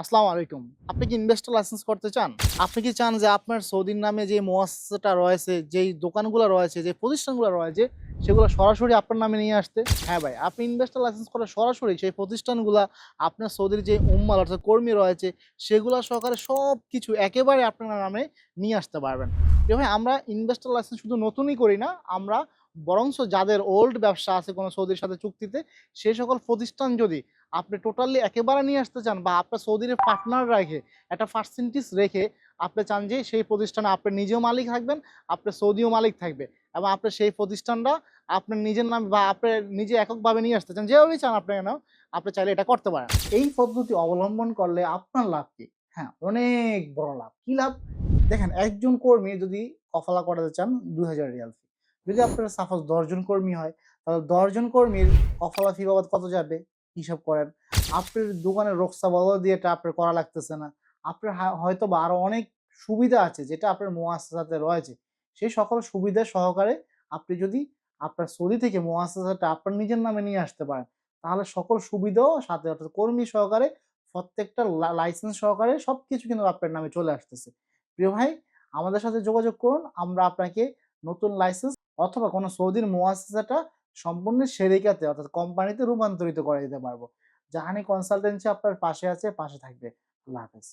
আসসালামু আলাইকুম। আপনি কি ইনভেস্টর লাইসেন্স করতে চান? আপনি কি চান যে আপনার সৌদির নামে যে মোয়াসটা রয়েছে, যেই দোকানগুলো রয়েছে, যে প্রতিষ্ঠানগুলো রয়েছে, সেগুলো সরাসরি আপনার নামে নিয়ে আসতে? হ্যাঁ ভাই, আপনি ইনভেস্টর লাইসেন্স করে সরাসরি সেই প্রতিষ্ঠানগুলো, আপনার সৌদির যে উম্মাল অর্থাৎ কর্মী রয়েছে, সেগুলো সহকারে সব কিছু একেবারে আপনার নামে নিয়ে আসতে পারবেন। ভাই, আমরা ইনভেস্টর লাইসেন্স শুধু নতুনই করি না, আমরা বরঞ্চ যাদের ওল্ড ব্যবসা আছে কোনো সৌদির সাথে চুক্তিতে সেই সকল প্রতিষ্ঠান যদি আপনি টোটালি একেবারে নিয়ে আসতে চান বা আপনার সৌদির পার্টনার রেখে একটা পার্সেন্টেজ রেখে আপনি চান যে সেই প্রতিষ্ঠানে আপনি নিজেও মালিক থাকবেন আপনার সৌদিও মালিক থাকবে এবং আপনি সেই প্রতিষ্ঠানটা আপনার নিজের নামে বা আপনি নিজে এককভাবে নিয়ে আসতে চান যেভাবেই চান আপনি কেন আপনি চাইলে এটা করতে পারেন। এই পদ্ধতি অবলম্বন করলে আপনার লাভ কি? হ্যাঁ অনেক বড় লাভ। কি লাভ? দেখেন, একজন কর্মী যদি কফলা করাতে চান দুই হাজার রিয়াল। যদি আপনার সাপোজ দশজন কর্মী হয়, তাহলে দশজন কর্মীর কফলা ফি বাবদ কত যাবে? হিসাব করেন। আপনার দোকানের রক্সা বদল দিয়ে এটা আপনার করা লাগতেছে না। আপনার হয়তো বা আরও অনেক সুবিধা আছে যেটা আপনার মোয়াসাতে রয়েছে। সেই সকল সুবিধা সহকারে আপনি যদি আপনার সৌদি থেকে মোয়াসাটা আপনার নিজের নামে নিয়ে আসতে পারেন, তাহলে সকল সুবিধাও সাথে অর্থাৎ কর্মী সহকারে, প্রত্যেকটা লাইসেন্স সহকারে সব কিছু কিন্তু আপনার নামে চলে আসতেছে। প্রিয় ভাই, আমাদের সাথে যোগাযোগ করুন, আমরা আপনাকে নতুন লাইসেন্স অথবা কোনো সৌদির মোয়াসাটা সম্পূর্ণ সেরিকাতে, অর্থাৎ কোম্পানিতে রূপান্তরিত করে দিতে পারব। জাহানি কনসালটেন্সি আপনার পাশে আছে, পাশে থাকবে। আল্লাহ হাফেজ।